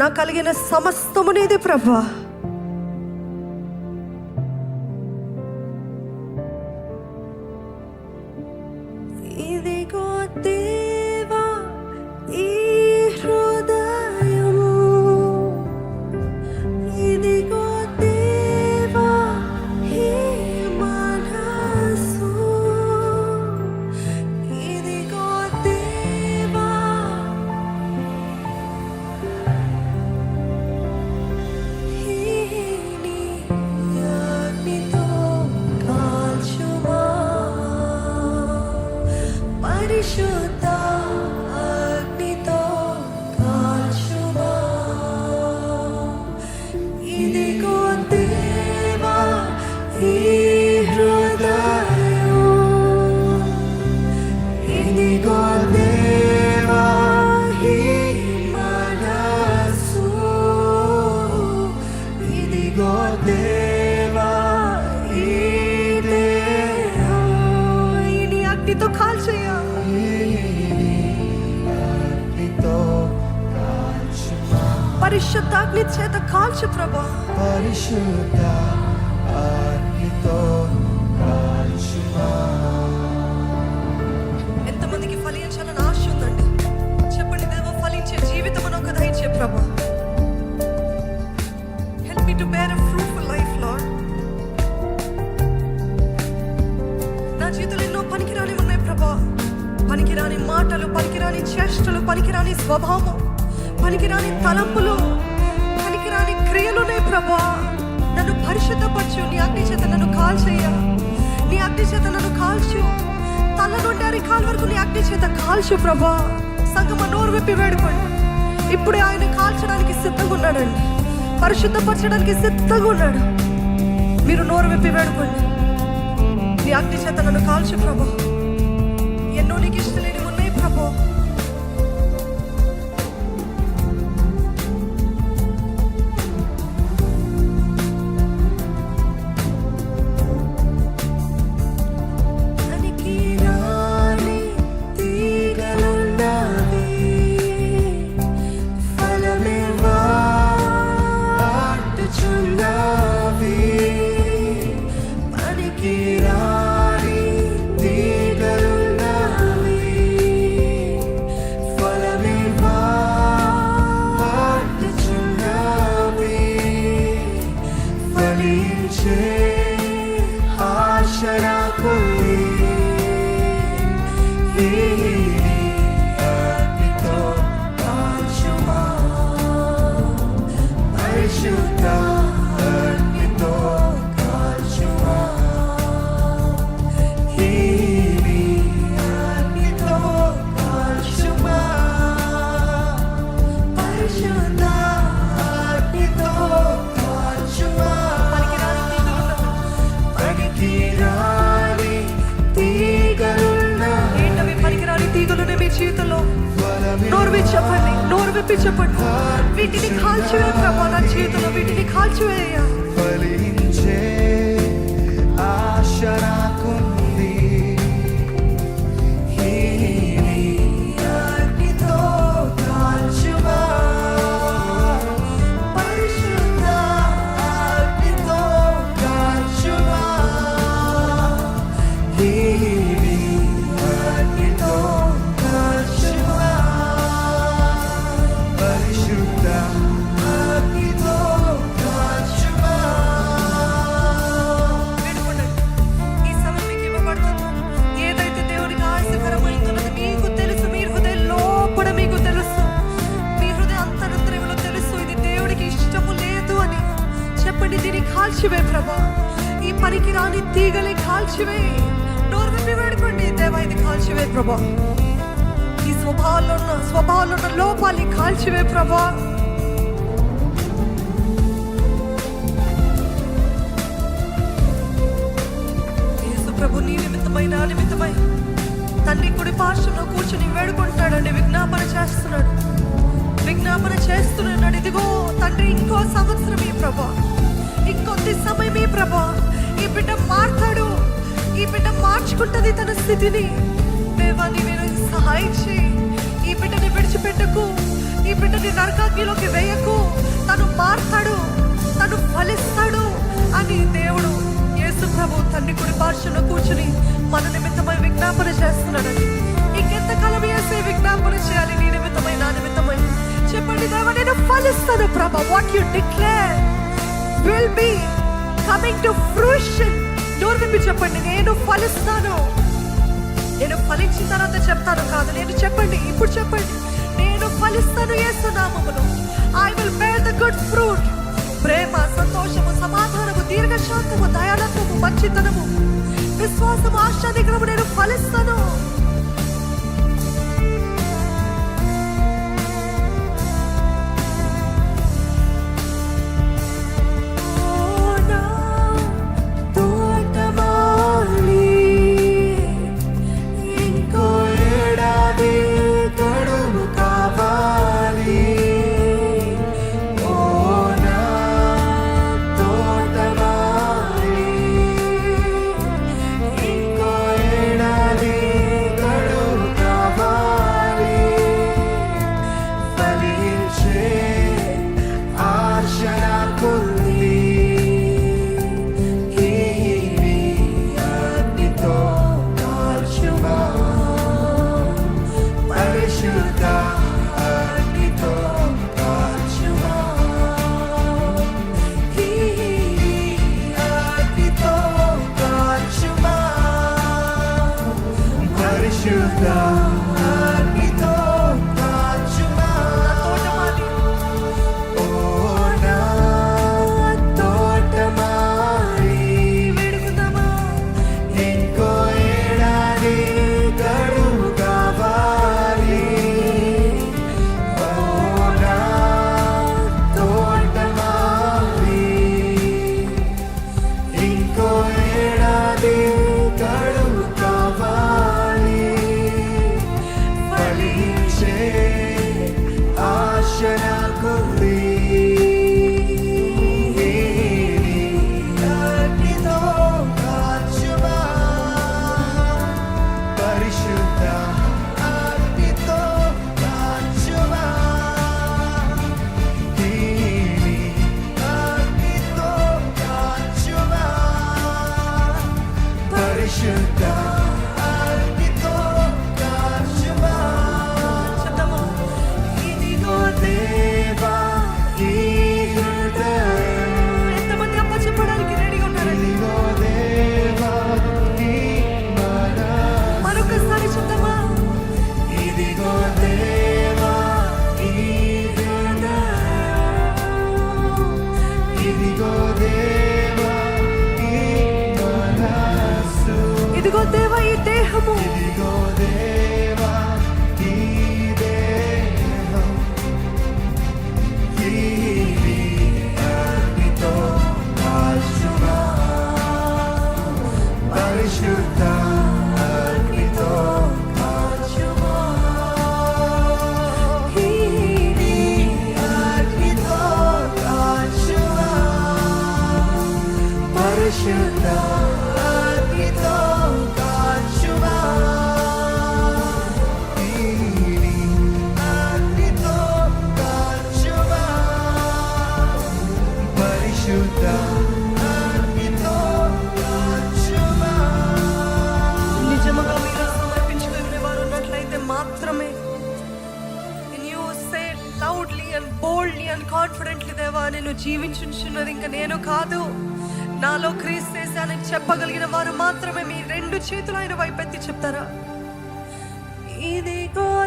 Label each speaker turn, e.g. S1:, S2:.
S1: నాకు కలిగిన సమస్తము ప్రభా. పరిశుద్ధ కాల్చుమా పరిశుద్ధ అగ్ని చేత కాల్చు ప్రభా.
S2: పరిశుద్ధ అగ్నితో కాల్చుమా.
S1: ఎంతమందికి ఫలించాలని ఆశ ఉందండి? చెప్పండి దేవ ఫలించే జీవితం అని ఒక దయచే ప్రభా help me to bear a fruitful life lord నా జీవితంలో ఎన్నో పనికిరాని ఉన్నాయి ప్రభా. పనికిరాని మాటలు పనికిరాని చేష్టలు పనికిరాని స్వభావం. పనికిరాని తలంపులు పనికిరాని క్రియలునే ప్రభా. నన్ను పరిశుద్ధపరచు నీ అగ్ని చేత నన్ను కాల్చేయ. నీ అగ్ని చేత నన్ను కాల్చు. తల నుండి అరికాల వరకు నీ అగ్ని చేత కాల్చు ప్రభా. సంగమ నోరు విప్పి వేడుకోండి. ఇప్పుడే ఆయన కాల్చడానికి సిద్ధంగా ఉన్నాడండి. పరిశుద్ధపరచడానికి సిద్ధంగా ఉన్నాడు. మీరు నోరు విప్పి వేడుకోండి. నీ అగ్ని చేత నన్ను కాల్చు ప్రభా. ఎన్నో నీకు ఇష్టలేని ఉన్నాయి ప్రభా. చెప్పండి నోరు విప్పి చెప్పండి వీటిని కాల్చివే ప్రభా నా జీవితంలో వీటిని కాల్చివేయ
S2: ఫలించే ఆశ నాకుంది
S1: పనికి రాని తీగలే కాల్చివే నోరు విప్పి వేడుకోండి దేవా ఇది కాల్చివే ప్రభా. ఈ స్వభావంలో ఉన్న స్వభావాల్లో ఉన్న కాల్చివే ప్రభా. ప్రభు నీ నిమిత్తమై నా నిమిత్తమై. తండ్రి కుడి పార్శ్వంలో కూర్చుని వేడుకుంటున్నాడండి విజ్ఞాపన చేస్తున్నాడు. విజ్ఞాపన చేస్తున్నాడు ఇదిగో తండ్రి ఇంకో సంవత్సరం ఈ ప్రభా. ఇంకొద్ది సమయం ఈ ప్రభా. ఈ బిడ్డ మారుతాడు. ఈ బిడ్డ మార్చుకుంటది తన స్థితిని. దేవాన్ని నేను సహాయం చేయి. ఈ బిడ్డని విడిచిపెట్టకు. ఈ బిడ్డని నరకాగ్నిలోకి వేయకు. తను మారుతాడు. తను ఫలిస్తాడు అని దేవుడు యేసు ప్రభు తండ్రి కుడి పార్శ్వలో కూర్చుని మన నిమిత్తమై విజ్ఞాపన చేస్తున్నాడని ఇంకెంతకాలం వేసే విజ్ఞాపన చేయాలి? నీ నిమిత్తమై నా నిమిత్తమై? చెప్పండి దేవా నేను ఫలిస్తాను ప్రభ. What you declare will be coming to fruition నోరు విప్పి చెప్పండి నేను ఫలిస్తాను. నేను ఫలించిన తర్వాత చెప్తాను కాదు నేను చెప్పండి ఇప్పుడు చెప్పండి. నేను ఫలిస్తాను ఏసునామమును I will bear the good fruit ప్రేమ సంతోషము సమాధానము దీర్ఘశాంతము దయాళత్వము మంచితనము విశ్వాసము ఆశాదిగ్రము నేను ఫలిస్తాను.
S2: ఇదిగో దేవ ఈ
S1: దేహము
S2: ఇదిగో దేవా ఈ దేహం ఈ అగ్నితో కాల్చుమా పరిశుద్ధ అగ్నితో కాల్చుమా ఈ అగ్నితో కాల్చుమా పరిశుద్ధ
S1: నేను జీవించున్నది ఇంకా నేను కాదు. నాలో క్రీస్తేశానని చెప్పగలిగిన వారు మాత్రమే మీ రెండు చేతులు ఆయన వైపెత్తి చెప్తారా? ఇదిగో